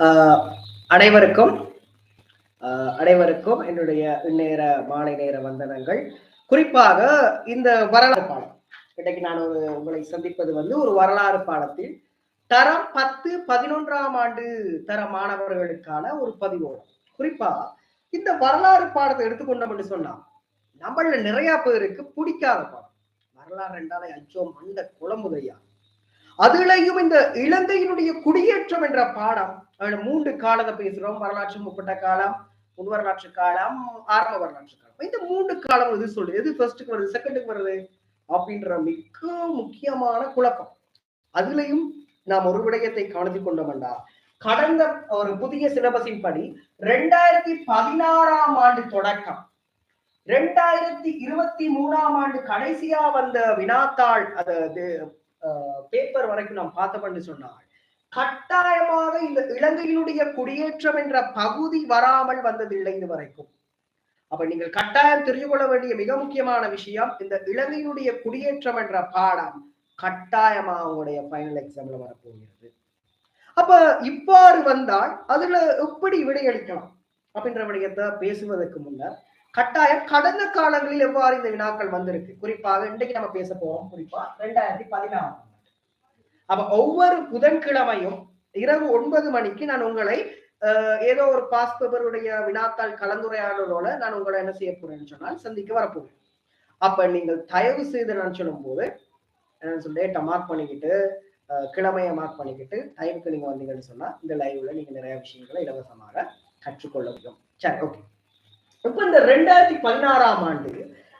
ஆஹ் அனைவருக்கும் ஆஹ் அனைவருக்கும் என்னுடைய இந்நேர மாலை நேர வந்தனங்கள். குறிப்பாக இந்த வரலாறு பாடம். இன்றைக்கு நான் ஒரு உங்களை சந்திப்பது வந்து ஒரு வரலாறு பாடத்தில் தரம் பத்து பதினொன்றாம் ஆண்டு தர மாணவர்களுக்கான ஒரு பதிவோடு. குறிப்பா இந்த வரலாறு பாடத்தை எடுத்துக்கொண்டோம் என்று சொன்னா நம்மள நிறைய பேருக்கு பிடிக்காத பாடம். வரலாறு என்றாலே அச்சோ மண்ட குழம்புதையா அதுலயும் இந்த இலங்கையினுடைய குடியேற்றம் என்ற பாடம் அதுல மூன்று காலத்தை பேசுறோம் வரலாற்று முப்பட்ட காலம் முன் வரலாற்று காலம் ஆரம்ப வரலாற்று காலம். இந்த மூன்று காலம் எது சொல்லு எது ஃபர்ஸ்ட்டுக்கு வருது செகண்டுக்கு வருது? அப்படின்ற மிக முக்கியமான குழப்பம். அதுலயும் நாம் ஒரு விடயத்தை கவனித்துக் கொண்டோம்டா கடந்த ஒரு புதிய சிலபஸின் படி ரெண்டாயிரத்தி பதினாறாம் ஆண்டு தொடக்கம் ரெண்டாயிரத்தி இருபத்தி மூணாம் ஆண்டு கடைசியா வந்த வினாத்தாள் அதாவது பேப்பர் வரைக்கும் நாம் பார்த்தோம்னு சொன்னால் கட்டாயமாக இந்த இலங்கையினுடைய குடியேற்றம் என்ற பகுதி வராமல் வந்ததில்லை இது வரைக்கும். அப்ப நீங்கள் கட்டாயம் தெரிந்து கொள்ள வேண்டிய மிக முக்கியமான விஷயம் இந்த இலங்கையினுடைய குடியேற்றம் என்ற பாடம் கட்டாயமா அவங்களுடைய ஃபைனல் எக்ஸாம்ல வரப்போகிறது. அப்ப இவ்வாறு வந்தால் அதுல எப்படி விடையளிக்கலாம்? அப்படின்ற விடயத்தை பேசுவதற்கு முன்னர் கட்டாயம் கடந்த காலங்களில் எவ்வாறு இந்த வினாக்கள் வந்திருக்கு? குறிப்பாக இன்றைக்கு நம்ம பேச போறோம் குறிப்பா ரெண்டாயிரத்தி பதினாறு. அப்ப ஒவ்வொரு புதன்கிழமையும் இரவு ஒன்பது மணிக்கு நான் உங்களை ஏதோ ஒரு பாஸ் பேப்பருடைய வினாத்தாள் கலந்துரையாடலோட நான் உங்களை என்ன செய்ய போறேன்னு சொன்னால் சந்திக்க வரப்போகிறேன். அப்ப நீங்கள் தயவு செய்து நான் சொல்லும் போது என்ன சொல்ல டேட்டை மார்க் பண்ணிக்கிட்டு கிழமையை மார்க் பண்ணிக்கிட்டு டைமுக்கு நீங்க வந்தீங்கன்னு சொன்னா இந்த லைவ்ல நீங்க நிறைய விஷயங்களை இலவசமாக கற்றுக்கொள்ள முடியும். சரி ஓகே இப்ப இந்த ரெண்டாயிரத்தி பதினாறாம் ஆண்டு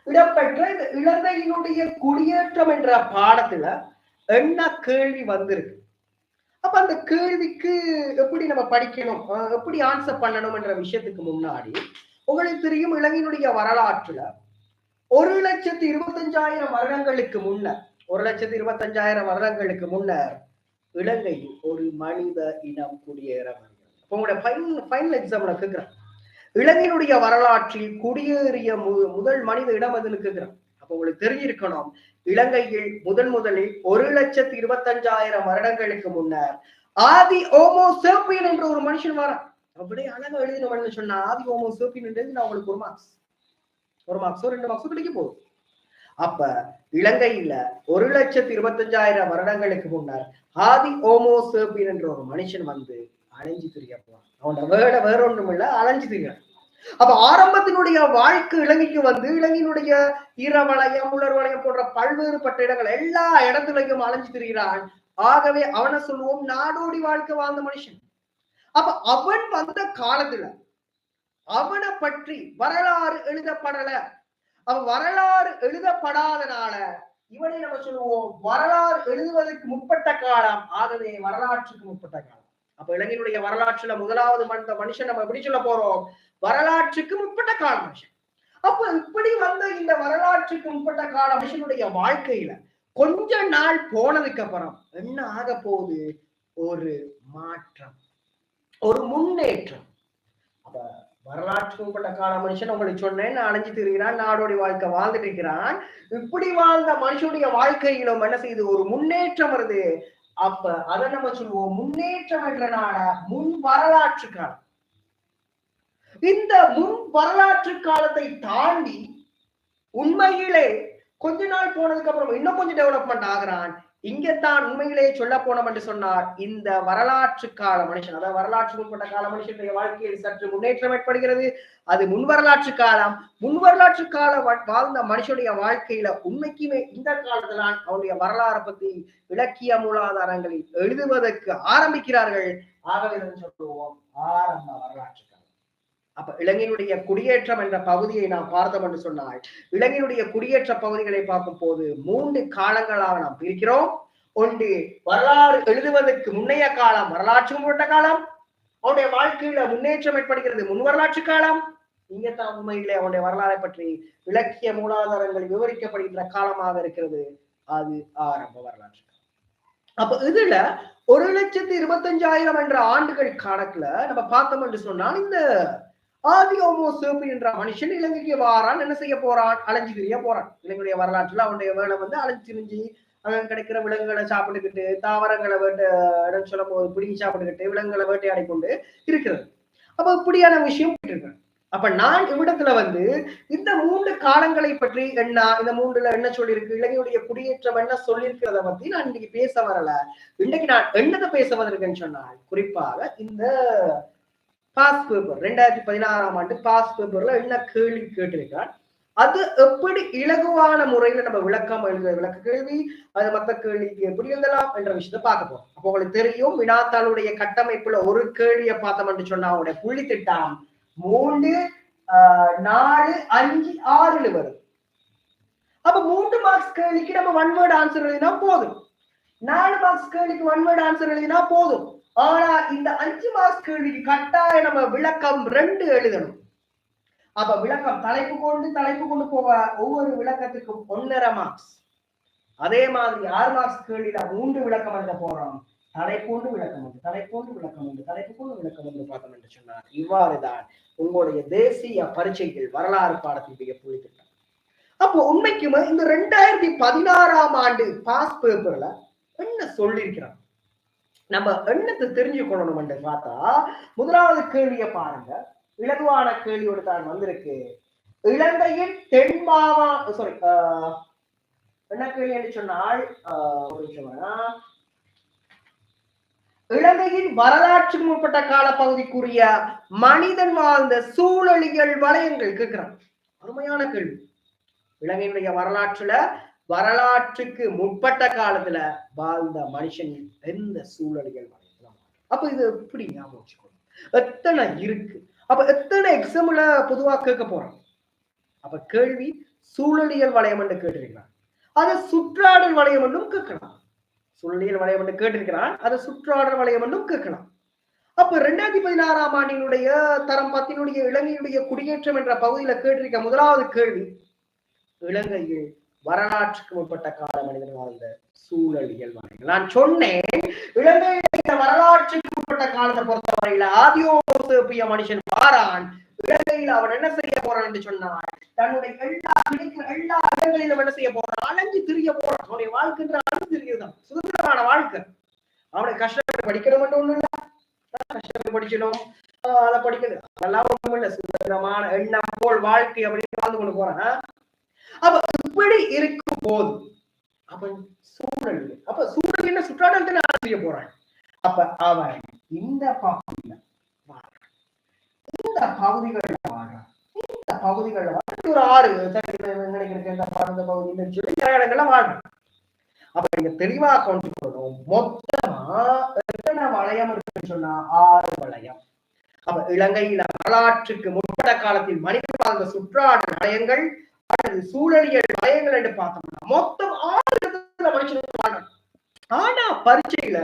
இடம்பெற்ற இந்த இலங்கையினுடைய குடியேற்றம் என்ற பாடத்துல என்ன கேள்வி வந்திருக்கு? அப்ப அந்த கேள்விக்கு எப்படி நம்ம படிக்கணும்? எப்படி ஆன்சர் பண்ணணும் என்ற விஷயத்துக்கு முன்னாடி உங்களுக்கு தெரியும் இலங்கையினுடைய வரலாற்றுல ஒரு லட்சத்தி இருபத்தஞ்சாயிரம் வருடங்களுக்கு முன்னர் ஒரு லட்சத்தி இருபத்தஞ்சாயிரம் வருடங்களுக்கு முன்னர் இலங்கையில் ஒரு மனித இனம் குடியேற வருகிறது உங்களோட உங்களுடைய ஃபைனல் எக்ஸாம்ல கேட்கிறேன் இலங்கையினுடைய வரலாற்றில் குடியேறிய முதல் மனித இடம் அதில் கேட்கிறேன் அப்ப உங்களுக்கு தெரிஞ்சிருக்கணும். இலங்கையில் முதன் முதலில் ஒரு லட்சத்தி இருபத்தஞ்சாயிரம் வருடங்களுக்கு முன்னர் ஆதி ஓமோ சேப்பியன் என்ற ஒரு மனுஷன் வரான். அப்படியே அழகா எழுதினவன் சொன்னா ஆதி ஓமோ சேப்பியன் என்றது நான் உங்களுக்கு ஒரு மார்க்ஸ் ஒரு மார்க்ஸோ ரெண்டு மார்க்ஸோ கிடைக்க போகுது. அப்ப இலங்கையில ஒரு லட்சத்தி இருபத்தஞ்சாயிரம் வருடங்களுக்கு முன்னர் ஆதி ஓமோ சேப்பியன் என்ற ஒரு மனுஷன் வந்து அலைஞ்சு திரிய போறான். அவனோட வேட வேற ஒன்றும் இல்ல அலைஞ்சு திரியான் அப்ப ஆரம்பத்தினுடைய வாழ்க்கை இலங்கைக்கு வந்து இலங்கையினுடைய ஈரவளையம் உலர் வளையம் போன்ற பல்வேறுபட்ட இடங்கள் எல்லா இடத்துலையும் அலைஞ்சு திரிகிறான் ஆகவே அவனை சொல்லுவோம் நாடோடி வாழ்க்கை வாழ்ந்த மனுஷன். அப்ப அவன் வந்த காலத்துல அவனை பற்றி வரலாறு எழுதப்படல. அவ வரலாறு எழுதப்படாதனால இவனை நம்ம சொல்லுவோம் வரலாறு எழுதுவதற்கு முற்பட்ட காலம். ஆகவே வரலாற்றுக்கு முற்பட்ட காலம். அப்ப இலங்கையினுடைய வரலாற்றுல முதலாவது மனித மனுஷன் நம்ம எப்படி சொல்ல போறோம்? வரலாற்றுக்கு முற்பட்ட கால மனுஷன். அப்ப இப்படி வந்த இந்த வரலாற்றுக்கு முற்பட்ட கால மனுஷனுடைய வாழ்க்கையில கொஞ்ச நாள் போனதுக்கு அப்புறம் என்ன ஆக போகுது? ஒரு மாற்றம். ஒரு முன்னேற்றம். அப்ப வரலாற்று முற்பட்ட கால மனுஷன் உங்களுக்கு சொன்னேன் அணைஞ்சு திரிகிறான் நாடோடி வாழ்க்கை வாழ்ந்துட்டு இருக்கிறான். இப்படி வாழ்ந்த மனுஷனுடைய வாழ்க்கையிலும் என்ன செய்யுது? ஒரு முன்னேற்றம் வருது. அப்ப அதை நம்ம சொல்லுவோம் முன்னேற்றம் என்ற நாட முன் வரலாற்று காலம். இந்த முன் வரலாற்று காலத்தை தாண்டி உண்மையிலே கொஞ்ச நாள் போனதுக்கு அப்புறம் இன்னும் கொஞ்சம் டெவலப்மெண்ட் ஆகிறான். இங்கத்தான் உண்மையிலேயே சொல்ல போனோம் என்று சொன்னார். இந்த வரலாற்று கால மனுஷன் அதாவது வரலாற்று முற்பட்ட கால மனுஷனுடைய வாழ்க்கையில் சற்று முன்னேற்றம் ஏற்படுகிறது. அது முன் வரலாற்று காலம். முன் வரலாற்று கால வாழ்ந்த மனுஷனுடைய வாழ்க்கையில உண்மைக்குமே இந்த காலத்துல அவனுடைய வரலாறை பத்தி இலக்கிய மூலாதாரங்களில் எழுதுவதற்கு ஆரம்பிக்கிறார்கள். ஆகவே சொல்லுவோம் ஆரம்ப வரலாற்று அப்ப இலங்கையினுடைய குடியேற்றம் என்ற பகுதியை நாம் பார்த்தோம் என்று சொன்னால் இலங்கையினுடைய குடியேற்ற பகுதிகளை பார்க்கும் போது மூன்று காலங்களாக நாம் பிரிக்கிறோம். ஒன்று வரலாறு எழுதுவதற்கு முன்னைய காலம் வரலாற்று முன்னோட்ட காலம். அவனுடைய வாழ்க்கையில முன்னேற்றம் ஏற்படுகிறது முன் வரலாற்று காலம். இங்கத்தான் உண்மையிலே அவனுடைய வரலாறை பற்றி இலக்கிய மூலாதாரங்கள் விவரிக்கப்படுகின்ற காலமாக இருக்கிறது. அது ஆரம்ப வரலாற்று அப்ப இதுல ஒரு லட்சத்தி இருபத்தஞ்சாயிரம் என்ற ஆண்டுகள் கணக்குல நம்ம பார்த்தோம் என்று சொன்னால் இந்த ஆதி ஓமோ சேப்பு என்ற மனுஷன் இலங்கைக்கு வாரான் என்ன செய்ய போறான்? அலைஞ்சு திரிய போறான். இலங்கையுடைய வரலாற்றுல அவனுடைய வேலை வந்து அலைஞ்சு திரிஞ்சு அங்க கிடைக்கிற விலங்குகளை சாப்பிட்டுக்கிட்டு தாவரங்களை வேட்டை சொல்லும் போது பிடிங்கி சாப்பிட்டுக்கிட்டு விலங்குகளை வேட்டையாடி கொண்டு இருக்கிறது. அப்ப இப்படியான விஷயம் இருக்கு அப்ப நான் இவ்விடத்துல வந்து இந்த மூன்று காலங்களை பற்றி என்ன இந்த மூன்றுல என்ன சொல்லியிருக்கு இலங்கையுடைய குடியேற்றம் என்ன சொல்லியிருக்கிறத பத்தி நான் இன்னைக்கு பேச வரல. இன்னைக்கு நான் என்னதை பேச வந்திருக்கேன்னு சொன்னால் குறிப்பாக இந்த பாஸ் பேப்பர் ரெண்டாயிரத்தி பதினாறாம் ஆண்டு பாஸ் பேப்பர்ல என்ன கேள்வி கேட்டிருக்கான் அது எப்படி இலகுவான முறையில நம்ம விளக்கம் எழுத விளக்க கேள்வி? அது மத்த கேள்விக்கு எப்படி எழுதலாம் என்ற விஷயத்தை பார்க்க போறோம். அப்போ உங்களுக்கு தெரியும் வினாத்தாளுடைய கட்டமைப்புல ஒரு கேள்வியை பார்த்தோம்னு சொன்னா அவருடைய புள்ளி திட்டம் மூன்று ஆஹ், நாலு அஞ்சு ஆறுல வரும். அப்ப மூன்று மார்க்ஸ் கேள்விக்கு நம்ம ஒன் வேர்ட் ஆன்சர் எழுதினா போதும். நாலு மார்க்ஸ் கேள்விக்கு ஒன் வேர்ட் ஆன்சர் எழுதினா போதும். ஆனா இந்த அஞ்சு மார்க்ஸ் கேள்விக்கு கட்டாயம் நம்ம விளக்கம் ரெண்டு எழுதணும். அப்ப விளக்கம் தலைப்பு கொண்டு தலைப்பு கொண்டு போக ஒவ்வொரு விளக்கத்துக்கும் ஒன்னரை மார்க்ஸ். அதே மாதிரி ஆறு மார்க்ஸ் கேள்வியில மூன்று விளக்கம் எழுத போறோம். தலைப்போண்டு விளக்கம் உண்டு தலைப்போண்டு விளக்கம் உண்டு தலைப்புக்கொண்டு விளக்கம் உண்டு பார்த்தோம் என்று சொன்னார் இவ்வாறுதான் உங்களுடைய தேசிய பரீட்சைகள் வரலாறு பாடத்தினுடைய புள்ளி திட்டம். அப்போ உண்மைக்குமே இந்த ரெண்டாயிரத்தி பதினாறாம் ஆண்டு பாஸ் பேப்பர்ல என்ன சொல்லியிருக்கிறான் நம்ம எண்ணத்தை தெரிஞ்சுக்கணும் என்று பார்த்தா முதலாவது கேள்வியை பாருங்க. இலகுவான கேள்வியோடு தான் வந்திருக்கு. இலங்கையின் தென்மாவா சாரி என்ன கேள்வி என்று சொன்னால் ஆஹ், இலங்கையின் வரலாற்றுக்கு முற்பட்ட காலப்பகுதிக்குரிய மனிதன் வாழ்ந்த சூழலியல் வளையங்கள் கேட்கிறான். அருமையான கேள்வி. இலங்கையினுடைய வரலாற்றுல வரலாற்றுக்கு முற்பட்ட காலத்துல வாழ்ந்த மனுஷன் எந்த சூழலியல் வளையத்துல அப்ப இது எப்படி ஞாபகம் வச்சுக்கணும்? எத்தனை இருக்கு? அப்ப எத்தனை எக்ஸாம்ல பொதுவா கேட்க போறோம்? அப்ப கேள்வி சூழலியல் வளையம் என்று கேட்டிருக்கிறான் அதை சுற்றாடல் வளையம் என்றும் கேட்கலாம். சூழலியல் வளையம் என்று கேட்டிருக்கிறான் அதை சுற்றாடல் வளையம் என்றும் கேட்கலாம். அப்ப ரெண்டாயிரத்தி பதினாறாம் ஆண்டினுடைய தரம் பத்தினுடைய இலங்கையுடைய குடியேற்றம் என்ற பகுதியில கேட்டிருக்க முதலாவது கேள்வி இலங்கையில் வரலாற்றுக்கு முற்பட்ட கால மனிதன் வாழ்ந்த சூழலியல் வளையங்கள் நான் சொன்னேன் இலங்கையுடைய வரலாற்றுக்கு முற்பட்ட காலத்தை பொறுத்தவரையில ஆதியோபிய மனுஷன் வாரான் இலங்கையில் அவன் என்ன செய்ய போறான் என்று சொன்னான் தன்னுடைய எல்லா கிடைக்கிற எல்லா இடங்களிலும் என்ன செய்ய போறான்? அலைஞ்சு திரிய போறான். அவனுடைய வாழ்க்கைன்ற அலைஞ்சு திரியதான் சுதந்திரமான வாழ்க்கை. அவனை கஷ்டப்பட்டு படிக்கணும் மட்டும் ஒண்ணு இல்ல. கஷ்டப்பட்டு படிக்கணும் அதை படிக்கணும். அதெல்லாம் ஒண்ணும் இல்ல. சுதந்திரமான எண்ணம் போல் வாழ்க்கை அப்படின்னு வாழ்ந்து கொண்டு போறான். அப்ப இப்படி இருக்கும் போது அவன் சூழல் அப்ப சூழல் என்ன? சுற்றாடல் தானே செய்ய போறான். அப்ப அவன் இந்த பகுதியில இந்த பகுதிகள் வாழ்றான். இந்த பகுதிகள் வாழ்ந்து ஒரு ஆறு சரி, நினைக்கிறேன். இந்த பகுதி இந்த இடங்கள்லாம் வாழ்றான். அப்ப நீங்க தெளிவா கொண்டு போகணும் மொத்தமா எத்தனை வளையம் இருக்குன்னு சொன்னா ஆறு வளையம். அப்ப இலங்கையில வரலாற்றுக்கு முற்பட காலத்தில் மனித வாழ்ந்த சுற்றாடல் வளையங்கள் சூழலியல் வயங்கள் என்று பார்த்தோம்னா மொத்தம் ஆறு இடத்துல மனுஷன் வாழ்றான் ஆனா பரீட்சையில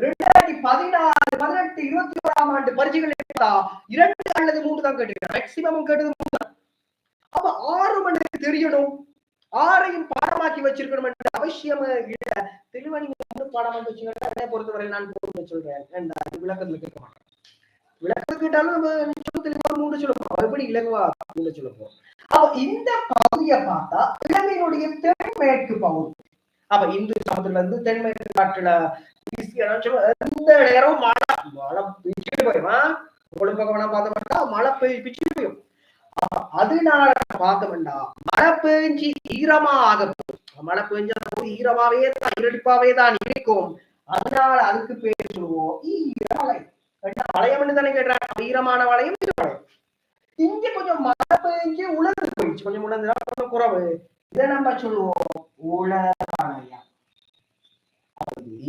ரெண்டாயிரத்தி பதினாறு பதினெட்டு இருபத்தி ஓராம் ஆண்டு பரீட்சைகள் எடுத்தா இரண்டு அல்லது மூன்று தான் கேட்டிருக்கேன் மேக்சிமம் கேட்டது மூணு அப்ப ஆறு மணிக்கு தெரியணும். ஆறையும் பாடமாக்கி வச்சிருக்கணும் என்ற அவசியம் இல்ல. தெளிவா நீங்க வந்து பாடம் வந்து வச்சுக்கோங்க பொறுத்தவரை நான் சொல்றேன். ஏன்டா, இது விளக்கத்துல கேட்க மாட்டேன். விளக்கம் கேட்டாலும் நம்ம நிச்சயம் தெளிவா மூன்று சொல்லுவோம். எப்படி இலகுவா மூணு சொல்லப்போம் அப்ப இந்த பகுதியை பார்த்தா இலங்கையினுடைய தென்மேற்கு பகுதி. அப்ப இந்து சமுத்திரத்துல இருந்து தென்மேற்கு காட்டுல எந்த நேரம் மழை மழை பிச்சு போயிடுமா? கொழும்பு வேணா பார்த்தோம்னா மழை பெய் பிச்சுட்டு போயும் அப்ப அதனால பார்த்தோம்னா மழை பெஞ்சு ஈரமா ஆக மழை பெஞ்சா ஈரமாவே தான் இருடிப்பாவே தான் இருக்கும். அதனால அதுக்கு பேர் சொல்லுவோம் ஈரலை என்ன வளையம் தானே கேட்டாங்க ஈரமான வளையம் வளையம் இங்க கொஞ்சம் மழை பெஞ்சு உலர்ந்து போயிடுச்சு. கொஞ்சம் உலர்ந்துனா கொஞ்சம் குறவு. இதை நம்ம சொல்லுவோம் உலர் வளையம்.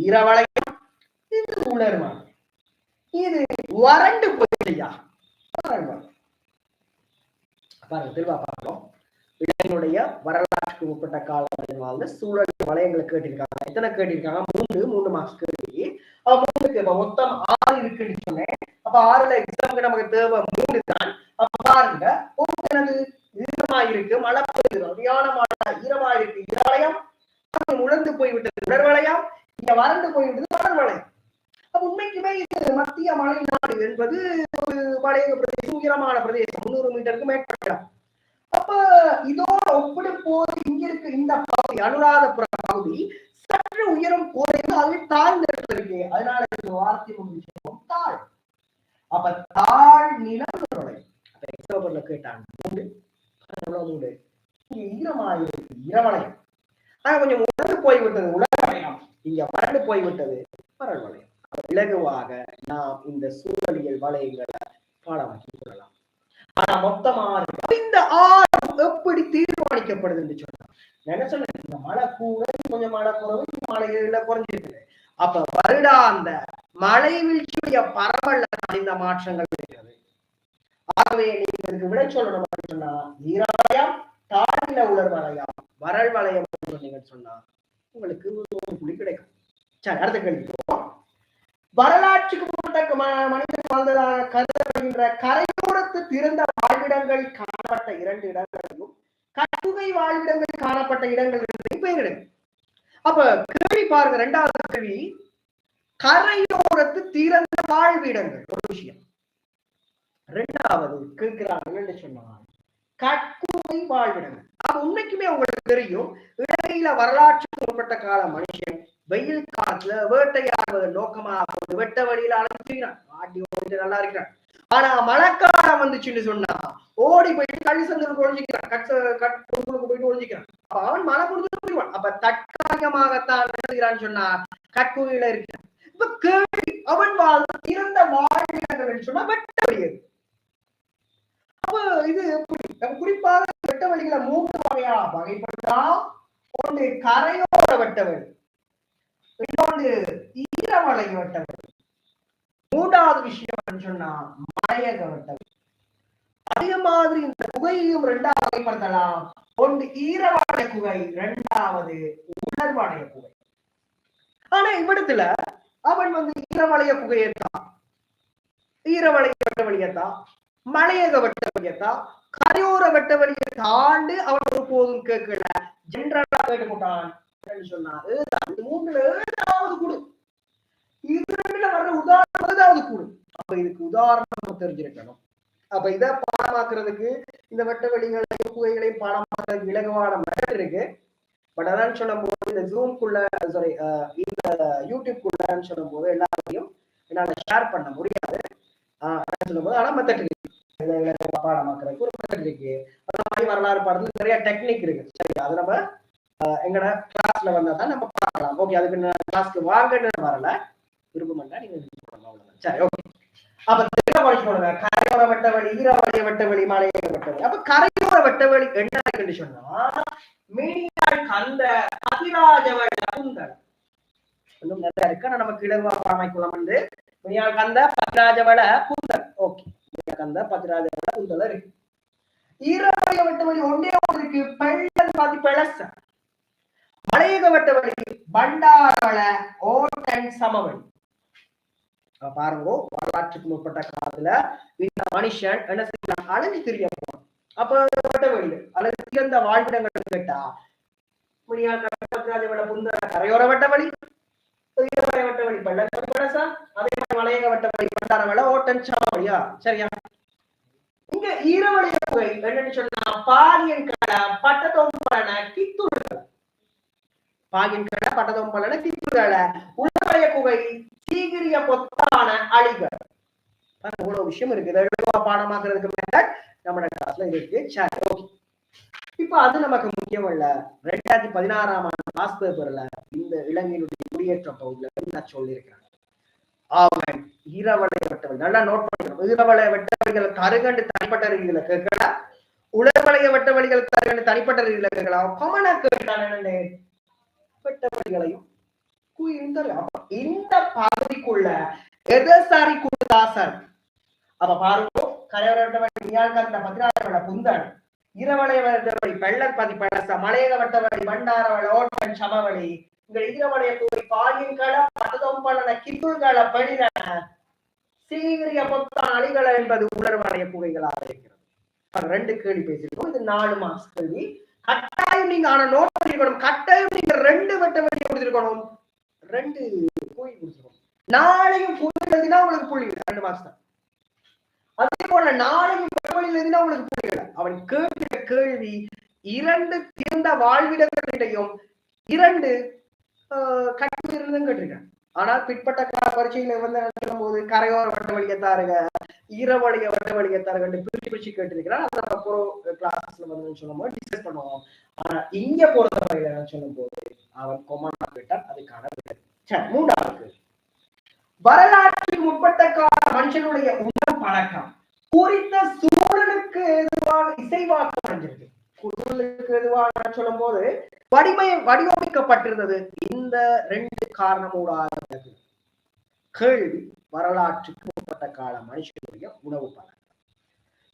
ஈர வளையம். இது உலர் வளையம். இது வறண்டு போயிடுயா பாருங்க தெளிவா பார்க்கலாம் இளைஞனுடைய வரலாற்றுக்கு உட்பட்ட காலம் வாழ்ந்த சூழல் வளையங்களை கேட்டிருக்காங்க. எத்தனை கேட்டிருக்காங்க? மூணு மூணு மார்க்ஸ் கேள்வி. அப்ப மொத்தம் ஆறு இருக்குன்னு சொன்னேன். அப்ப ஆறுல எக்ஸாமுக்கு நமக்கு தேவை மூணு தான். அப்ப பாருங்க ஒன்று எனது ஈரமா இருக்கு மழை பெய்யுது. அதிகான மழை ஈரமா இருக்கு ஈரவளையம் உழந்து போய்விட்டது. உடற்வளையம் இங்க வறண்டு போய்விட்டது வளர்வளையம். அப்ப உண்மைக்குமே இது மத்திய மலை நாடு என்பது ஒரு மலைய பிரதேசம் உயரமான பிரதேசம். முன்னூறு மீட்டருக்கு மேற்பட்ட அப்ப இதோட ஒப்பிடும் போது இங்க இருக்கு இந்த பகுதி அனுராதபுரம் பகுதி சற்று உயரம் குறைந்து அது தாழ்ந்த இருக்கு அதனால இந்த வார்த்தை முடிச்சோம் தாழ். அப்ப தாழ் நிலம் அப்ப எக்ஸாம்பிள்ல கேட்டாங்க மூடு எவ்வளவு இங்க ஈரமாயிருக்கு இரவளையம் ஆனா கொஞ்சம் உலர்ந்து போய்விட்டது உலகவளையம் இங்க வறண்டு போய்விட்டது பரல் வளையம் அப்ப இலகுவாக நாம் இந்த சூழலியல் வளையங்களை பாடமாக்கி கொள்ளலாம். ஆனா மொத்தமா இந்த ஆறு எப்படி தீர்மானிக்கப்படுது என்று சொன்னா நான் மழை கூட கொஞ்சம் மழை குறவு இந்த மழையில குறைஞ்சிருக்குது. அப்ப வருடாந்த மழை வீழ்ச்சியுடைய பரவல்ல தான் இந்த மாற்றங்கள் இருக்கிறது. ஆகவே நீங்க இதுக்கு விட சொல்லணும் சொன்னா நீராலயம் தாழ்நில உலர் வளையம் வரல் வளையம் சொன்னீங்கன்னு சொன்னா உங்களுக்கு ஒரு புள்ளி கிடைக்கும். சரி அடுத்த கேள்வி. வரலாற்றுக்கு முற்பட்ட மனிதன் வாழ்ந்ததாக கருதப்படுகின்ற கரை திறந்த வாழ்விடங்கள் காணப்பட்ட இரண்டு இடங்களையும் கட்டுகை வாழ்விடங்கள் காணப்பட்ட இடங்கள் பெயரிடுங்க அப்ப கேள்வி பாருங்க ரெண்டாவது கேள்வி. கரையோரத்து திறந்த வாழ்விடங்கள் ஒரு விஷயம். ரெண்டாவது கேட்கிறார்கள் என்று சொன்னால் வாழ்விடங்கள் அப்ப உண்மைக்குமே உங்களுக்கு தெரியும். இலங்கையில வரலாற்றுக்கு முற்பட்ட கால மனுஷன் வெயில் காலத்துல வேட்டையாடுவதன் நோக்கமாக வெட்ட வழியில அழைச்சிக்கிறான் ஆட்டி ஓடிட்டு நல்லா இருக்கிறான். ஆனா மழைக்காலம் வந்துச்சுன்னு சொன்னா ஓடி போயிட்டு கழி சந்தில் ஒழிஞ்சிக்கிறான் கட் கட்டுக்குள்ளுக்கு போயிட்டு ஒழிஞ்சிக்கிறான். அப்ப அவன் மழை கொடுத்து போயிடுவான் அப்ப தற்காலிகமாகத்தான் எழுதுகிறான்னு சொன்னா கட்குகையில இருக்கிறான். இப்ப கேள்வி அவன் வாழ்ந்த சிறந்த வாழ்விடங்கள் சொன்னா வெட்ட வழி அது. அப்ப இது எப்படி? குறிப்பாக வெட்ட வழிகளை மூன்று வகையா வகைப்படுத்தலாம். ஒன்று கரையோர வெட்ட வழி இன்னொன்று ஈரமலை வெட்ட வழி மூன்றாவது விஷயம் சொன்னா மலையக வெட்ட அதே மாதிரி இந்த குகையையும் ரெண்டாவது வகைப்படுத்தலாம். ஒன்று ஈரவாடைய குகை இரண்டாவது உணர்வாடைய குகை. ஆனா இவ்விடத்துல அவன் வந்து ஈரவளைய குகையத்தான். ஈரவளைய வெட்ட வழியத்தான் மலையக வெட்ட வழியத்தான் கரையோர வெட்ட வழியை தாண்டி அவன் ஒரு போதும் கேட்கல. ஜென்ரலா கேட்டு போட்டான் என்னன்னு சொன்னா ஏதாவது மூணுல ஏதாவது கொடு. இது வர்ற உதாரணம் ஏதாவது கூடும். அப்ப இதுக்கு உதாரணம் தெரிஞ்சிருக்கணும். அப்ப இத பாடமாக்குறதுக்கு இந்த வெட்ட வெளிகளையும் புகைகளையும் பாடமாக்குறதுக்கு இலகுவான மெத்தட் இருக்கு. பட் அதான் சொல்லும் போது இந்த ஜூம்குள்ள சாரி இந்த யூடியூப்குள்ளன்னு சொல்லும் போது எல்லாரையும் என்னால ஷேர் பண்ண முடியாது. ஆஹ் சொல்லும் போது ஆனா மெத்தட் இருக்கு. பாடமாக்குறதுக்கு ஒரு மெத்தட் இருக்கு. அந்த மாதிரி வரலாறு பாடத்துல நிறைய டெக்னிக் இருக்கு. சரி அது நம்ம எங்கட கிளாஸ்ல வந்தா தான் நம்ம பார்க்கலாம் ஓகே அதுக்கு கிளாஸ்க்கு வாங்கன்னு வரல. விருப்பம் நீங்க சரி ஓகே அப்ப போடுங்க கரையோர வெட்ட வழி ஈரவளைய வெட்ட வழி மலையோர அப்ப கரையோர வெட்ட என்ன இருக்குன்னு சொன்னா மீனியாள் கந்த அதிராஜவள குந்தல் இன்னும் நிறைய இருக்கு ஆனா நமக்கு இலவா பாமைக்குளம் வந்து. மீனியாள் கந்த பதிராஜவள குந்தல். ஓகே கந்த பதிராஜவள குந்தல் இருக்கு. ஈரவளைய ஒன்றே ஒன்று இருக்கு. பெள்ளன் பாதி பெளச. மலையக வெட்ட வழி பண்டாரவள ஓட்டன் சமவெளி. பாருங்க வரலாற்றுக்கு முற்பட்ட காலத்துல இந்த மனுஷன் என்ன செய்யலாம் அலைஞ்சு திரிய போறான் அப்ப வெட்ட வழி அல்லது சிறந்த வாழ்விடங்கள் கேட்டா முனியால் கடற்கரை புந்த கரையோர வெட்ட வழி ஈரவளைய வெட்ட வழி பள்ளசா அதே மாதிரி மலையக வட்ட வழி பண்டாரவள ஓட்டன் சமவெளியா சரியா? இங்க ஈரவளைய என்னன்னு சொன்னா பாரியன் கடை பட்டதொம்பலன கித்துள்கள் பாகின் கடை பட்டதொம்பலன கித்துள்கள உளவளைய குகை சீகிரிய பொத்தான அழிகள். இவ்வளவு விஷயம் இருக்கு. இதை எழுதுவா பாடமாக்குறதுக்கு மேல நம்ம கிளாஸ்ல இருக்கு. சரி ஓகே இப்ப அது நமக்கு முக்கியம் இல்ல. ரெண்டாயிரத்தி பதினாறாம் ஆண்டு பாஸ் பேப்பர்ல இந்த இலங்கையினுடைய குடியேற்ற பகுதியில நான் சொல்லியிருக்கிறேன். அவன் ஈரவளைய வெட்டவள். நல்லா நோட் பண்ணிக்கணும். ஈரவளைய வெட்டவழிகள் கருகண்டு தனிப்பட்ட ரீதியில கேட்கல. உலர்வளைய வெட்டவழிகள் கருகண்டு தனிப்பட்ட ரீதியில கேட்கலாம் கொமனா கேட்டான் என்னன்னு? வெட்டவழிகளையும் இந்த பகுதிக்குள்ள எதசாரி குழுதாசன் அப்ப பாருங்க கரையோர வெட்டவழி நியாழ்கந்த பதினாறு புந்தன். இரவளைய வெட்டவழி பெள்ளர் பதி பழச மலையக வெட்டவழி பண்டாரவள ஓட்டன் சமவழி இந்த ஈரவளைய கூறி பாலின் கள பட்டதொம்பலன கித்துள்கள பெணிதன சீரிய பொத்தான் அணிகள என்பது உணர்வடைய குகைகளாக இருக்கிறது. ரெண்டு கேள்வி பேசியிருக்கோம். இது நாலு மார்க்ஸ் கேள்வி. கட்டாயம் நீங்க ஆனா நோட் பண்ணிருக்கணும் கட்டாயம் நீங்க ரெண்டு வெட்ட வழி கொடுத்துருக்கணும். ரெண்டு புள்ளி கொடுத்துருக்கணும். நாளையும் புள்ளி எழுதினா உங்களுக்கு புள்ளி ரெண்டு மார்க்ஸ் தான். அதே போல நாளையும் வெட்டவழி எழுதினா உங்களுக்கு புரியல அவன் கேட்கிற கேள்வி இரண்டு திறந்த வாழ்விடங்களிடையும் இரண்டு கட்டுரை இருந்தும் கேட்டிருக்கேன் ஆனால் பிற்பட்ட கால பரீட்சையில வந்து சொல்லும் போது கரையோர வட்ட வழியத்தாருங்க ஈரவழிய வட்ட வழியை பிரிச்சு பிரிச்சு கேட்டிருக்கிறேன் அதை அப்புறம் கிளாஸ்ல வந்து சொல்லும் போது டிஸ்கஸ் பண்ணுவோம். ஆனா இங்க பொறுத்த வரையில சொல்லும் போது அவன் கொமனா போயிட்டான் அதுக்கான விடை. சரி மூன்றாவது வரலாற்றுக்கு முற்பட்ட கால மனுஷனுடைய உணவு பழக்கம் குறித்த சூழலுக்கு எதுவாக இசைவாக்கம் அடைஞ்சிருக்கு? சூழலுக்கு எதுவாக சொல்லும் போது வடிமை வடிவமைக்கப்பட்டிருந்தது. இந்த ரெண்டு காரணமூடாக கேள்வி வரலாற்றுக்கு முற்பட்ட கால மனுஷனுடைய உணவு பழக்கம்.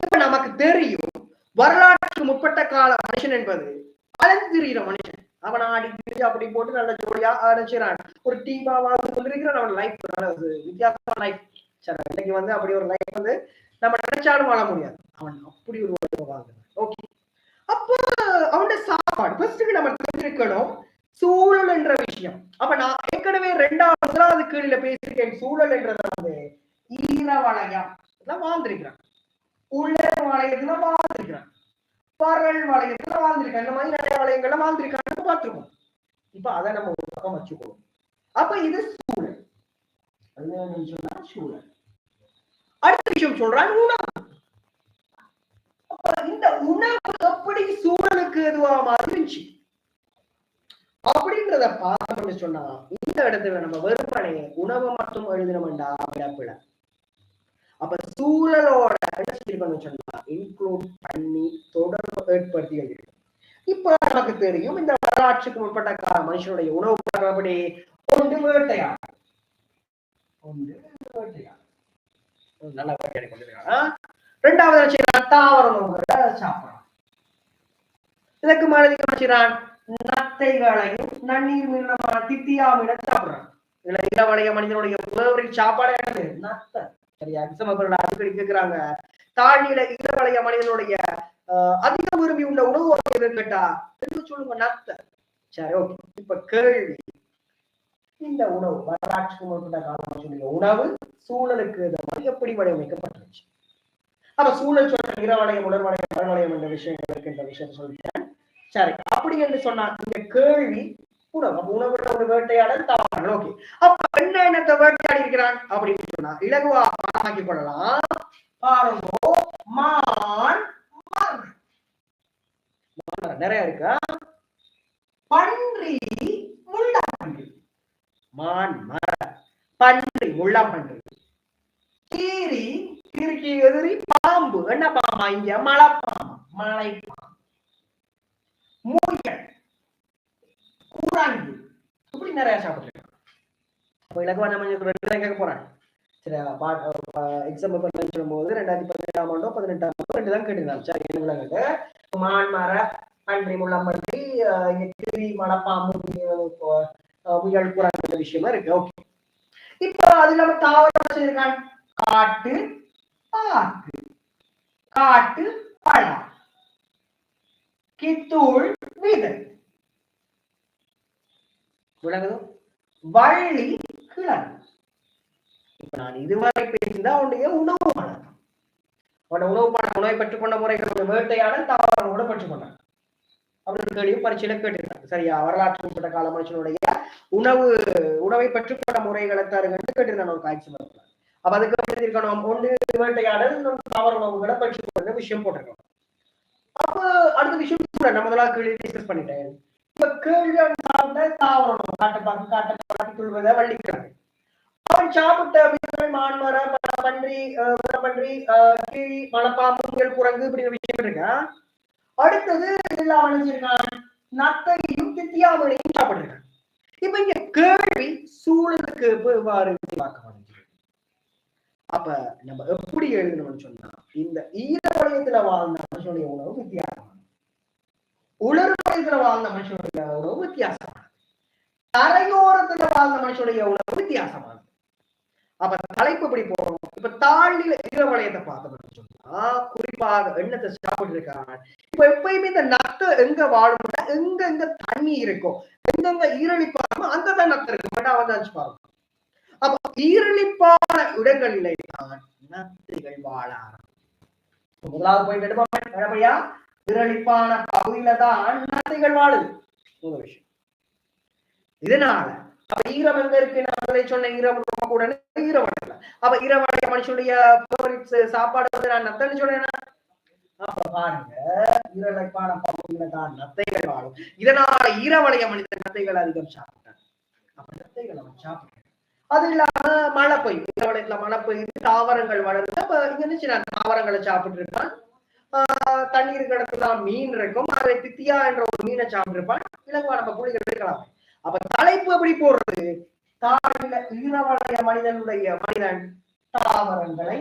இப்ப நமக்கு தெரியும் வரலாற்றுக்கு முற்பட்ட கால மனுஷன் என்பது அலந்திரிகிற மனுஷன். அவன் ஆடி அப்படி போட்டு நல்ல ஜோடியா அடைச்சிறான் ஒரு டீமா வாழ்ந்து கொண்டிருக்கிறான். அவன் லைஃப் நல்ல வித்தியாசமான லைஃப் சரி இன்னைக்கு வந்து அப்படி ஒரு லைஃப் வந்து நம்ம நினைச்சாலும் வாழ முடியாது. அவன் அப்படி ஒரு வாழ்ந்தான் ஓகே அப்போ அவனோட சாப்பாடு. ஃபர்ஸ்ட்டுக்கு நம்ம தெரிஞ்சிருக்கணும் சூழல் என்ற விஷயம். அப்ப நான் ஏற்கனவே ரெண்டாவது முதலாவது கீழில பேசியிருக்கேன். சூழல் என்றது வந்து ஈர வளையம் வாழ்ந்திருக்கிறான் உள்ள வளையத்துல வாழ்ந்திருக்கிறான் பரல் வளையத்துல வாழ்ந்திருக்கான் இந்த மாதிரி நிறைய வளையங்கள்ல வாழ்ந்திருக்கான்னு பார்த்திருக்கோம். இப்ப அதை நம்ம ஒரு பக்கம் வச்சுக்கணும். அப்ப இது சூழல். சொன்னா சூழல். அடுத்த விஷயம் சொல்றான் உணவு. இந்த உணவு எப்படி சூழலுக்கு எதுவா மாறிச்சு அப்படின்றத பார்த்தோம்னு சொன்னா இந்த இடத்துல நம்ம வெறுமனே உணவை மட்டும் எழுதினோம்டா விடப்பிட அப்ப சூழலோட என்ன செஞ்சிருக்கணும்னு சொன்னா இன்க்ளூட் பண்ணி தொடர்பு ஏற்படுத்தி எழுதிருக்கோம் இப்ப நமக்கு தெரியும் இந்த வரலாற்றுக்கு முற்பட்ட மனுஷனுடைய உணவு பழக்கம் ஒன்று வேட்டையாடு. ஒன்று வேட்டையாடு. நல்ல வேட்டையாடி கொண்டிருக்காங்க ரெண்டாவது என்ன செய்யறான் தாவர உணவுகளை சாப்பிடறான். இதற்கு மேல என்ன செய்யறான் நத்தைகளையும் நன்னீர் மீனமான தித்தியா மீனை சாப்பிடுறான். இதுல இளவளைய மனிதனுடைய ஃபேவரட் சாப்பாடு என்னது? நத்தை. சரியா? கிசமபுரோட அடிக்கடி கேட்கிறாங்க தாழ்நில இளவளைய மனிதனுடைய அதிக விரும்பி உள்ள உணவு வகை கேட்டா என்ன சொல்லுங்க நத்தை. சரி ஓகே. இப்ப கேள்வி. இந்த உணவு வரலாற்றுக்கு முற்பட்ட காலம் சொல்லிய உணவு சூழலுக்கு ஏற்ற மாதிரி எப்படி வடிவமைக்கப்பட்டுருச்சு? அப்ப சூழல் சொல்ற இரவளையம் உடல்வளையம் மரவளையம் என்ற விஷயங்கள் இருக்கின்ற விஷயம் சொல்லிட்டேன். சரி அப்படி என்று சொன்னா இந்த கேள்வி உணவு உணவுல ஒரு வேட்டையாடல் தாவரங்கள் ஓகே. அப்ப என்ன என்னத்தை வேட்டையாடி இருக்கிறான் அப்படின்னு சொன்னா இலகுவா பாடமாக்கி கொள்ளலாம். பாருங்கோ மான் நிறைய இருக்கா? பன்றி முள்ளம்பன்றி மான் மர பன்றி முள்ளம்பன்றி கீரி கீரிக்கு எதிரி பாம்பு. என்ன பாமா இங்க மலை பாம்பு மலை பாம்பு முயல் குரங்கு இப்படி நிறைய சாப்பிட்டுருக்காங்க அப்போ இலக்குவா நம்ம ரெண்டு கேட்க போறேன். சரி எக்ஸாம்பிள் பண்ணி சொல்லும்போது ரெண்டாயிரத்தி பதினேழாம் ஆண்டோ பதினெட்டாம் ஆண்டோ ரெண்டு தான் கேட்டிருந்தாங்க சரி என்ன கேட்டு மான் மர பன்றி முள்ளம்பன்றி அஹ், இங்க முயல் குரங்கு விஷயமா இருக்கு. ஓகே. இப்போ அது இல்லாம தாவரம் வச்சிருக்காங்க காட்டு பாக்கு காட்டு பழம் கித்தூள் விதை. விளங்குதோ வள்ளி கிழங்கு. இப்ப நான் இதுவரை பேசியிருந்தா உன்னுடைய உணவு பழக்கம். உன்னோட உணவு பழக்கம் உணவை பெற்றுக்கொண்ட முறைகள் வேட்டையாடல் தாவரங்களோட பெற்றுக்கொண்டான். அப்படின்னு கேள்வியும் பரீட்சையில கேட்டிருக்காங்க சரியா வரலாற்று உட்பட்ட கால மனுஷனுடைய உணவு உணவை பெற்றுக்கொண்ட முறைகளை தருங்கன்னு கேட்டிருந்தான். ஒரு காய்ச்சல் அப்ப அதுக்கு எப்படி இருக்கணும் ஒன்று வேட்டையாடல் இன்னொன்று தாவர உணவுகளை பெற்றுக்கொண்ட விஷயம் போட்டிருக்கணும் அப்ப அடுத்த விஷயம் கூட நம்ம முதலாவது கேள்வி டிஸ்கஸ் பண்ணிட்டேன் இப்ப கேள்வி சார்ந்த தாவர உணவு காட்டை பார்த்து காட்டை பார்த்து கொள்வதை வள்ளிக்கிறாங்க அவன் சாப்பிட்ட மீன்கள் மான்மர பன்றி பன்றி அஹ், கிளி மலைப்பாம்பு முயல் குரங்கு இப்படி விஷயம் இருக்கா அடுத்தது இதெல்லாம் அணிஞ்சிருக்கான் நத்தையும் தித்தியாவளையும் சாப்பிட்டுருக்கான் இப்ப இங்க கேள்வி சூழலுக்கு எவ்வாறு விரிவாக்கம் அடைஞ்சிருக்கு அப்ப நம்ம எப்படி எழுதணும்னு சொன்னா இந்த ஈர வளையத்துல வாழ்ந்த மனுஷனுடைய உணவு வித்தியாசமானது உலர் வளையத்துல வாழ்ந்த மனுஷனுடைய உணவு வித்தியாசமானது. தரையோரத்துல வாழ்ந்த மனுஷனுடைய உணவு வித்தியாசமானது. அப்ப தலைப்பு எப்படி போறோம் இப்ப தாழ்நில ஈர வளையத்தை பார்த்தோம்னு சொன்னா குறிப்பாக எண்ணத்தை சாப்பிட்டு இருக்காங்க இப்ப எப்பயுமே இந்த நத்தை எங்க வாழும்னா எங்க எங்க தண்ணி இருக்கும் எங்கெங்க ஈரழிப்பாருமோ அந்த தான் நத்தை இருக்கும் பட் அவன் தான் பாருங்க. அப்ப ஈரழிப்பான இடங்களிலே தான் நத்தைகள் வாழ ஆரம்பிக்கும் முதலாவது பாயிண்ட் எடுப்பா ஈரழிப்பான பகுதியில தான் நத்தைகள் வாழுது. முதல் விஷயம். இதனால அப்ப ஈரம் எங்க இருக்கு? நான் சொன்ன ஈரம் கூட ஈரவடையில அப்ப ஈரவடைய மனுஷனுடைய சாப்பாடு வந்து நான் நத்தன்னு சொன்னேன் அப்ப பாருங்க ஈரலைப்பான பகுதியில தான் நத்தைகள் வாழும். இதனால ஈரவளைய மனிதன் நத்தைகள் அதிகம் சாப்பிட்டான். அப்ப நத்தைகள் அவன் சாப்பிட்டான். அது இல்லாம மழை பெய்யும் ஈரவளையத்துல மழை பெய்யுது தாவரங்கள் வளர்ந்து அப்ப இங்க இருந்துச்சு நான் தாவரங்களை சாப்பிட்டு இருப்பான் ஆஹ் தண்ணீர் கிடத்துல மீன் இருக்கும். அதை பித்தியா என்ற ஒரு மீனை சாப்பிட்டிருப்பான். இலங்குவா நம்ம புலிகள் இருக்கலாம். அப்ப தலைப்பு எப்படி போடுறது? தாழில ஈரவளைய மனிதனுடைய மனிதன் தாவரங்களை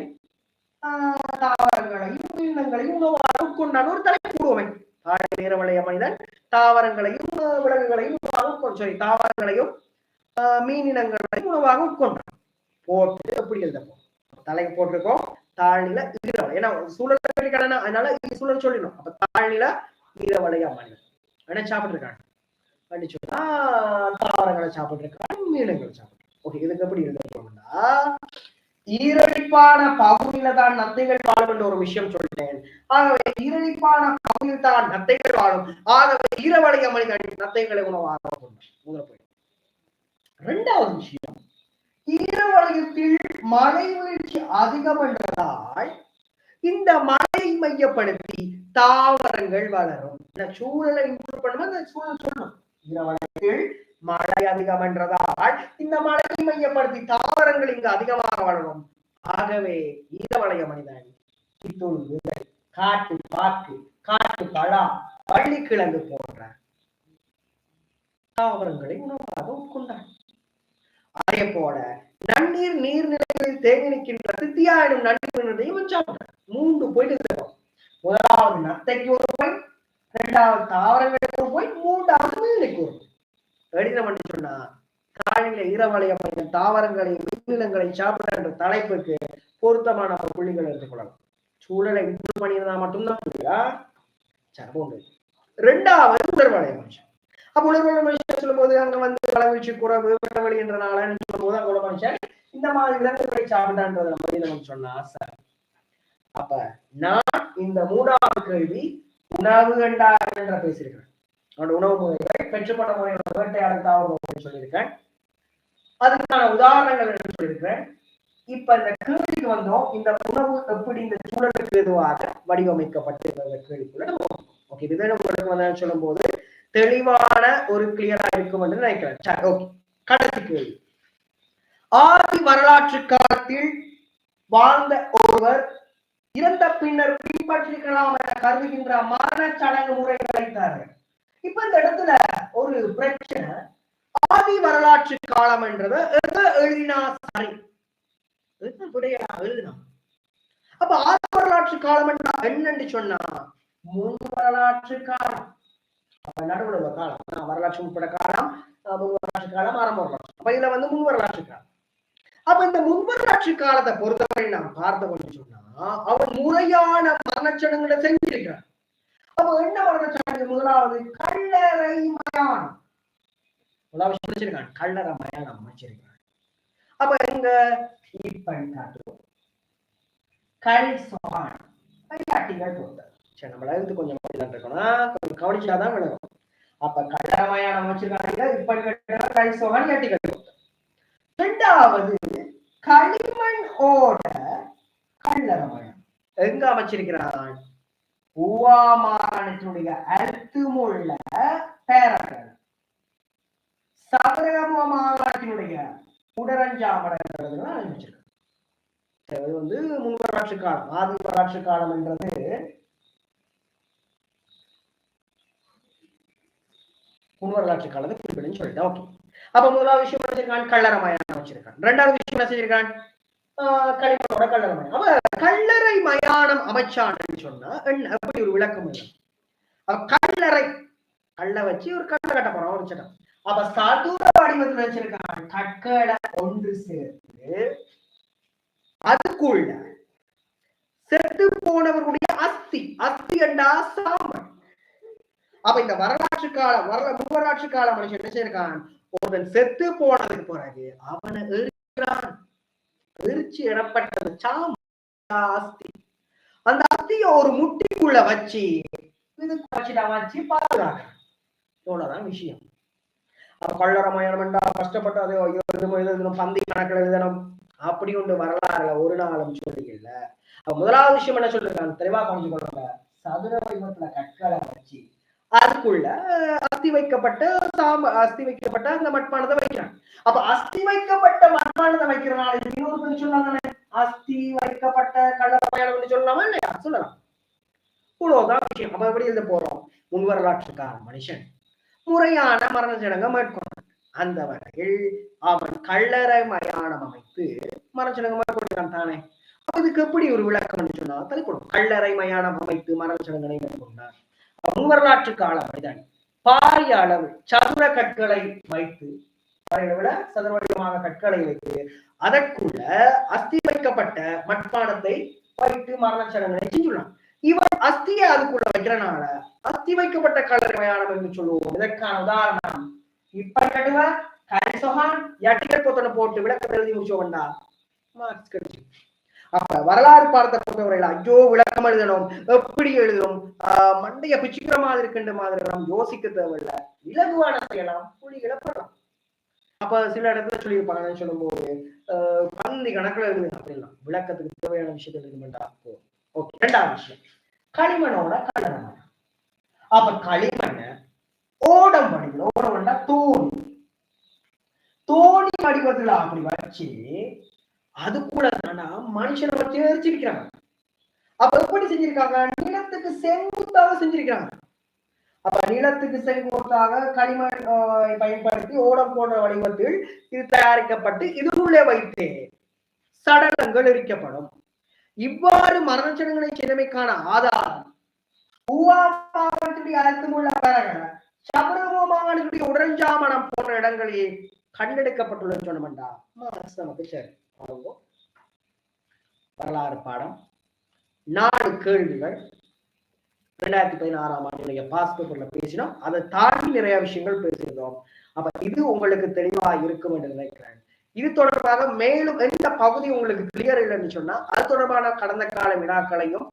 ஆஹ் தாவரங்களையும் மீனங்களையும் உணவாக உட்கொண்டான் ஒரு தலைப்பு போடுவேன் தாழ் ஈரவளைய மனிதன் தாவரங்களையும் விலங்குகளையும் சாரி தாவரங்களையும் மீன் மீனினங்களையும் உணவாக உட்கொண்டோம். போட்டு எப்படி எழுதப்போம் தலைக்கு போட்டிருக்கோம் தாழ்நில ஈரவளை ஏன்னா சூழல் கடனா அதனால சூழல் சொல்லிடணும். அப்ப தாழ்நில ஈரவளைய மனிதன் என்ன சாப்பிட்டுருக்காங்க? அப்படின்னு சொன்னா தாவரங்களை சாப்பிட்டுருக்காங்க மீனங்களை சாப்பிட்டு ஓகே இதுக்கு எப்படி எழுதப்போம்னா ஈரழிப்பான பகுதியில தான் நத்தைகள் வாழும் என்ற ஒரு விஷயம் சொல்லிட்டேன். ஆகவே ஈரழிப்பான பகுதியில் தான் நத்தைகள் வாழும். ஆகவே ஈரவளைய மனிதன் நத்தைகளை உணவாக முதல். இரண்டாவது விஷயம். ஈரவளையத்தில் மழை வீழ்ச்சி அதிகம் என்றதால் இந்த மழையை மையப்படுத்தி தாவரங்கள் வளரும். இந்த சூழலை இம்ப்ரூவ் பண்ணும்போது அந்த சூழல் சொல்லணும். ஈரவளையத்தில் மழை அதிகம் என்றதால் இந்த மழையை மையப்படுத்தி தாவரங்கள் இங்கு அதிகமாக வளரும். ஆகவே ஈரவளைய மனிதன் சித்தூள் விதை காட்டு பாக்கு காட்டு பழா பள்ளிக்கிழங்கு போன்ற தாவரங்களை உணவாக உட்கொண்டான். அதே போல நன்னீர் நீர்நிலைகளில் தேங்கி நிற்கின்ற சித்தியாயிடும் நன்னீர் சாப்பிட்டான். மூன்று போயிட்டு இருக்கோம் முதலாவது நத்தைக்கு ஒரு போய் இரண்டாவது தாவரங்களுக்கு ஒரு போய் மூன்றாவது மீனுக்கு ஒரு கடிதம் பண்ணி சொன்னா காலையில ஈரவளைய பையன் தாவரங்களை மீனிலங்களை சாப்பிட என்ற தலைப்புக்கு பொருத்தமான புள்ளிகள் எடுத்துக்கொள்ளலாம் சூழலை இது பண்ணியிருந்தா மட்டும்தான் புரியுதா சரி ரெண்டாவது உடற்வளைய மனுஷன் அப்ப உடற்வளைய மனுஷன் சொல்லும்போது அங்க வந்து வளவீழ்ச்சி குறைவு வெட்டவெளி என்ற நாளன்னு சொல்லும்போது அங்க உள்ள மனுஷன் இந்த மாதிரி விலங்குகளை சாப்பிட்டான்றத நம்ம நமக்கு சொன்ன ஆசை. அப்ப நான் இந்த மூணாவது கேள்வி உணவு கண்டார் என்ற பேசியிருக்கிறேன். அவனோட உணவு முறைகளை பெற்றுக்கொண்ட முறையோட வேட்டையாடல் தாவரம் சொல்லியிருக்கேன் அதுக்கான உதாரணங்கள் என்று சொல்லியிருக்கிறேன். இப்ப இந்த கேள்விக்கு வந்தோம். இந்த உணவு எப்படி இந்த சூழலுக்கு எதுவாக வடிவமைக்கப்பட்டிருக்கிற கேள்விக்குள்ள நம்ம ஓகே இதுதான் உங்களுக்கு வந்து சொல்லும் போது தெளிவான ஒரு கிளியரா இருக்கும் என்று நினைக்கிறேன். ஓகே கடைசி கேள்வி. ஆதி வரலாற்று காலத்தில் வாழ்ந்த ஒருவர் இறந்த பின்னர் பின்பற்றிக்கலாம் என கருதுகின்ற மரண சடங்கு முறைகளை தருகிறேன் இப்ப இந்த இடத்துல ஒரு பிரச்சனை. ஆதி வரலாற்று காலம் என்றத எத எழுதினா சரி? விடையா எழுதினா? அப்ப ஆதி வரலாற்று காலம் என்றா என்னன்னு சொன்னா முன் வரலாற்று காலம். நடுவுல உள்ள காலம் வரலாற்று உட்பட காலம் வரலாற்று காலம் ஆரம்ப வரலாற்று அப்ப இதுல வந்து முன் வரலாற்று காலம். அப்ப இந்த முன் வரலாற்று காலத்தை பொறுத்தவரை நாம் பார்த்தோம்னு சொன்னா அவன் முறையான மரணச்சடங்களை செஞ்சிருக்கிறான் அப்ப என்ன மரணச்சடங்கு? முதலாவது கல்லறை மயானம். முதலாவது வச்சிருக்கான் கல்லறை மயானம் அமைச்சிருக்கான் அப்ப எங்க இப்பன் காட்டுவோம் கல் சோகான் கையாட்டிகள் போட்டார் சரி நம்மள இருந்து கொஞ்சம் இருக்கணும் கொஞ்சம் கவனிச்சாதான் விளங்கும். அப்ப கல்லறை மயானம் வச்சிருக்காங்க இப்பன் கட்டுற கை சோகான் களிமண் ஓட கல்லறை எங்க அமைச்சிருக்கிறான்? ஊவா மாகாணத்தினுடைய அர்த்தமுள்ள பேரர்கள் சபரகம மாகாணத்தினுடைய உடரஞ்சாமடங்கிறது ஆரம்பிச்சிருக்கு அது வந்து முன் வரலாற்று காலம். ஆதி வரலாற்று காலம் என்றது முன் வரலாற்று காலத்தை குறிப்பிடுன்னு சொல்லிட்டேன். ஓகே அப்ப முதலாவது விஷயம் வச்சிருக்கான்? கல்லறை வச்சிருக்கான். ரெண்டாவது விஷயம் என்ன செஞ்சிருக்கான் களிமண்ணோட கல்லறை மயானம் அவ கல்லறை மயானம் அமைச்சான்னு சொன்னா என்ன? அப்படி ஒரு விளக்கம் இல்லை அவ கல்லறை கல்ல வச்சு ஒரு கல்ல கட்ட போறான் ஒரு சட்டம் அப்ப சதுர வடிவத்தில் வச்சிருக்கான். கற்களை ஒன்று சேர்த்து அதுக்குள்ள செத்து போனவர்களுடைய அஸ்தி. அஸ்தி என்றா சாம்பல். அப்ப இந்த வரலாற்று காலம் வரல முன்வரலாற்று கால மனுஷன் என்ன செய்யிருக்கான் ஒருவன் செத்து போனதுக்கு பிறகு அவனை எரிக்கிறான். எரிச்சு இடப்பட்டது சாம். அஸ்தி. அந்த அஸ்திய ஒரு முட்டிக்குள்ள வச்சு வச்சு பாதுகாக்கிறான். இவ்வளவுதான் விஷயம். அப்ப கள்ளரமயம் வேண்டா கஷ்டப்பட்டு அதோ எழுதணும் எழுதணும் பந்தி கணக்கில் எழுதணும். அப்படி ஒன்று வரலாறுல ஒரு நாளும் சொல்லிக்கல. அப்ப முதலாவது விஷயம் என்ன சொல்லிருக்காங்க தெளிவா கொஞ்சம் கொள்ளுங்க சதுர வடிவத்துல கற்களை வச்சு அதுக்குள்ள அஸ்தி வைக்கப்பட்ட சாம அஸ்தி வைக்கப்பட்ட அந்த மட்பானதை வைக்கிறாங்க. அப்ப அஸ்தி வைக்கப்பட்ட மட்பானதை வைக்கிறனால இன்னொரு கொஞ்சம் சொன்னாங்க அஸ்தி வைக்கப்பட்ட கள்ளரமயம் சொல்லலாமா இல்லையா? சொல்லலாம். இவ்வளவுதான் விஷயம். அப்ப எப்படி எழுத போறோம்? முன் வரலாற்றுக்கான மனுஷன். முறையான மரண சடங்கை மேற்கொண்டான். அந்த வகையில் அவன் கல்லறை மயானம் அமைத்து மரண சடங்கு மேற்கொண்டான் தானே. அதுக்கு எப்படி ஒரு விளக்கம் சொன்னா தலைப்படும் கல்லறை மயானம் அமைத்து மரண சடங்கனை மேற்கொண்டான். வரலாற்று கால மனிதன் பாரிய அளவு சதுர கற்களை வைத்து பாரிய சதுர வடிவமாக கற்களை வைத்து அதற்குள்ள அஸ்தி வைக்கப்பட்ட மட்பானத்தை வைத்து மரண சடங்குகளை செஞ்சுள்ளான் இவன் அஸ்தியை அதுக்குள்ள வைக்கிறனால அஸ்தி வைக்கப்பட்ட கல்லறை என்று சொல்லுவோம். இதற்கான உதாரணம் இப்ப நடுவ கரிசொகான் எட்டிகள் போத்தனை போட்டு விளக்கம் எழுதி முடிச்சோம்டா மார்க்ஸ் கிடைச்சு அப்ப வரலாறு பார்த்த பொறுத்தவரையில ஐயோ விளக்கம் எழுதணும். எப்படி எழுதணும் ஆஹ் மண்டைய பிச்சுக்கிற மாதிரி இருக்கின்ற மாதிரி நாம் யோசிக்க தேவையில்ல. இலகுவான செய்யலாம் புலிகளை பெறலாம் அப்ப சில இடத்துல சொல்லியிருப்பாங்கன்னு சொல்லும்போது பந்தி கணக்குல எழுதுங்க அப்படிலாம் விளக்கத்துக்கு தேவையான விஷயத்தை எழுதுமெண்டா ஓகே ரெண்டாவது விஷயம். களிமண்ணோட கலனம். அப்ப களிமண்ண ஓடம் வடிவில் ஓடம் தோணி. தோணி வடிவத்துல அப்படி வச்சு அது கூட தானா மனுஷனை வச்சு எரிச்சிருக்கிறாங்க அப்ப எப்படி செஞ்சிருக்காங்க? நிலத்துக்கு செங்குத்தாக செஞ்சிருக்கிறாங்க. அப்ப நிலத்துக்கு செங்குத்தாக களிமண் பயன்படுத்தி ஓடம் போன்ற வடிவத்தில் இது தயாரிக்கப்பட்டு இதுக்குள்ளே வைத்து சடலங்கள் எரிக்கப்படும். இவ்வாறு மரணச்சடங்களை சின்னமைக்கான ஆதாரம் ஊவாமாவட்டத்துடைய அழுத்தமுள்ள பரகல மாகாணத்துடைய உடஞ்சாமணம் போன்ற இடங்களில் கண்டெடுக்கப்பட்டுள்ளது சொன்னமண்டா நமக்கு சரி வரலாறு பாடம். நாலு கேள்விகள். ரெண்டாயிரத்தி பதினாறாம் ஆண்டுடைய பாஸ்போர்ட்ல பேசினோம். அதை தாண்டி நிறைய விஷயங்கள் பேசியிருந்தோம். அப்ப இது உங்களுக்கு தெளிவா இருக்கும் என்று நினைக்கிறேன். இது தொடர்பாக மேலும் எந்த பகுதி உங்களுக்கு கிளியர் இல்லைன்னு சொன்னா அது தொடர்பான கடந்த கால வினாக்களையும்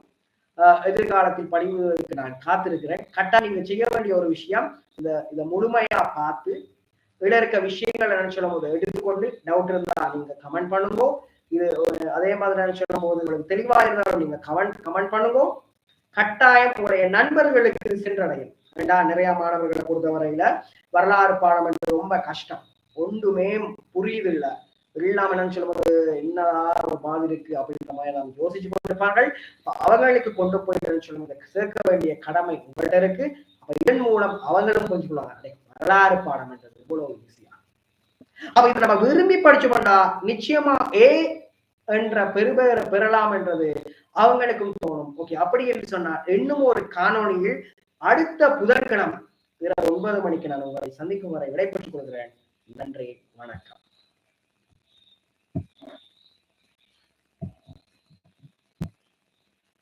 எதிர்காலத்தில் படிவதற்கு நான் காத்திருக்கிறேன். கட்டா நீங்க செய்ய வேண்டிய ஒரு விஷயம் இத இதை முழுமையா பார்த்து இதுல இருக்க விஷயங்கள் என்ன சொல்லும் போது எடுத்துக்கொண்டு டவுட் இருந்தா நீங்க கமெண்ட் பண்ணுங்க. இது அதே மாதிரி சொல்லும் போது உங்களுக்கு தெளிவா இருந்தாலும் நீங்க கமெண்ட் கமெண்ட் பண்ணுங்க. கட்டாயம் உங்களுடைய நண்பர்களுக்கு சென்றடையும். ஏண்டா நிறைய மாணவர்களை பொறுத்தவரையில வரலாறு பாடம் என்று ரொம்ப கஷ்டம். ஒன்றுமே புரியுது இல்ல. இல்லாம என்னன்னு சொல்லும்போது ஒரு மாதிரி இருக்கு அப்படின்ற மாதிரி நாம் யோசிச்சு கொண்டிருப்பார்கள். அவங்களுக்கு கொண்டு போய் சொல்லும்போது சேர்க்க வேண்டிய கடமை உங்கள்கிட்ட இருக்கு. அப்ப இதன் மூலம் அவங்களும் கொஞ்சம் வரலாறு பாடம் என்றது எவ்வளவு ஈஸியா அப்ப இதை நம்ம விரும்பி படிச்சோம்னா நிச்சயமா ஏ என்ற பெருபெயரை பெறலாம் என்றது அவங்களுக்கும் தோணும். ஓகே அப்படி என்று சொன்னால் இன்னும் ஒரு காணொளியில் அடுத்த புதன்கிழமை இரவு ஒன்பது மணிக்கு நான் உங்களை சந்திக்கும் வரை விடைபெற்றுக் கொள்கிறேன். நன்றி வணக்கம்.